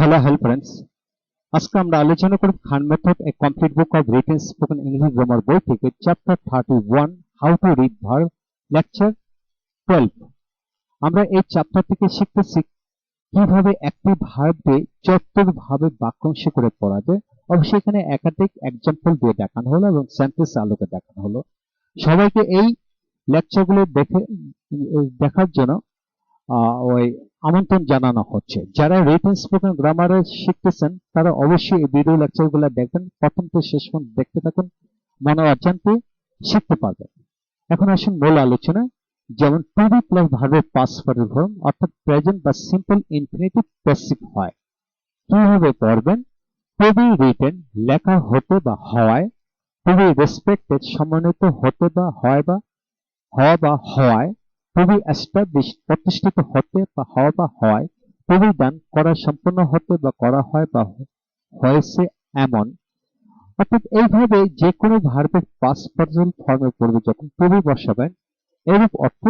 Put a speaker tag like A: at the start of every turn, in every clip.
A: Hello হেল friends আজকে আমরা আলোচনা করব Khan method a complete book of written spoken English grammar বই থেকে chapter thirty one how to read verb lecture twelve আমরা এই চ্যাপ্টার থেকে শিখতেছি কীভাবে একটি ভার্বকে চত্বর ভাবে বাক্যাংশ করে পড়া যায়। অবশ্যই এখানে একাধিক এক্সাম্পল দিয়ে দেখানো হলো এবং সেন্টেন্স আলোকে দেখানো হলো। সবাইকে এই লেকচারগুলো দেখে, দেখার জন্য ওই আমন্ত্রণ জানানো হচ্ছে। যারা রিটেন স্পোকেন গ্রামারে শিখতেছেন, তারা অবশ্যই এই ভিডিও লেকচারগুলো দেখবেন। প্রথম থেকে শেষ পর্যন্ত দেখতে থাকুন, মনে অজান্তে শিখতে পারবেন। এখন আসুন মূল আলোচনা যেমন টু বি প্লাস ভার্বের পাস ফরের ফর্ম অর্থাৎ প্রেজেন্ট বা সিম্পল ইনফিনিটিভ প্যাসিভ হয়। কীভাবে পড়বেন টু বি রিটেন লেখা হতে বা হওয়ায় টু বি রেসপেক্টেড সম্মানিত হতে বা হয় বা হওয়া বা হওয়ায় বি প্রতিষ্ঠিত হতে বা হওয়া বা হয় বি ডান করা সম্পূর্ণ হতে বা করা হয় বা হয়েছে এমন। অর্থাৎ এইভাবে যে কোনো ভার্বের পাস পার্সন ফর্মে পড়বে যখন টু বসাবেন, এরূপ অর্থ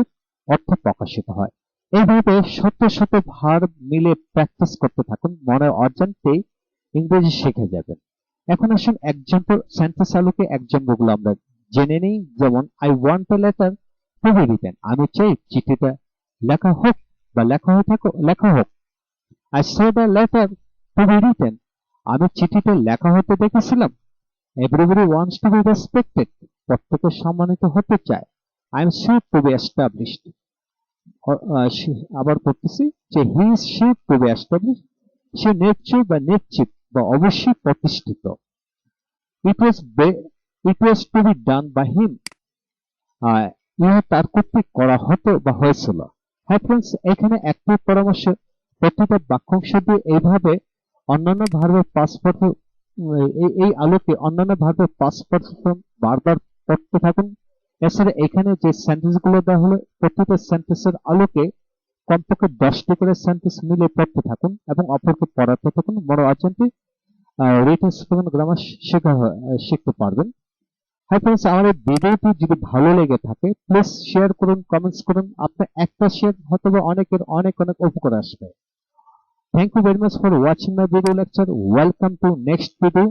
A: অর্থ প্রকাশিত হয়। এইভাবে শত শত ভার্ব মিলে প্র্যাকটিস করতে থাকুন, মনে অজান্তেই ইংরেজি শিখে যাবেন। এখন আসুন এক্সাম্পল সেন্টেন্স আলোকে এক্সাম্পলগুলো আমরা জেনে নিই, যেমন I want a letter be written আমি চাই চিঠিটা লেখা হোক বা লেখা হয়ে থাকো লেখা হোক। Said a letter be written আমি চিঠিটা লেখা হতে দেখেছিলাম everybody wants to be respected প্রত্যেকে সম্মানিত হতে চায়। I am sure to be established আবার করতেছি যে he is sure to be established সে নিশ্চয় বা নিশ্চিত বা অবশ্যই প্রতিষ্ঠিত। It was it was to be done by him ইহা তার কর্তৃক করা হতো বা হয়েছিল। হ্যাঁ ফ্রেন্ডস এখানে একটি পরামর্শ, প্রতিটা বাক্যাংশ দিয়ে এইভাবে অন্যান্য ভার্বের পাসপোর্ট এই আলোকে অন্যান্য ভার্বের পাসপোর্ট বারবার পড়তে থাকুন। এছাড়া এখানে যে সেন্টেন্সগুলো দেওয়া হলো, প্রতিটা সেন্টেন্সের আলোকে কমপক্ষে দশটি করে সেন্টেন্স মিলে পড়তে থাকুন এবং অপরকে পড়াতে থাকুন। বড় অজান্তে রিটেন গ্রামার শেখা শিখতে পারবেন। হ্যাঁ ফ্রেন্ডস আমাদের ভিডিওটি যদি ভালো লেগে থাকে প্লিজ শেয়ার করুন কমেন্টস করুন। আপনার একটা শেয়ার হয়তো অনেকের অনেক অনেক উপকার আসবে। Thank you very much for watching my video lecture welcome to next video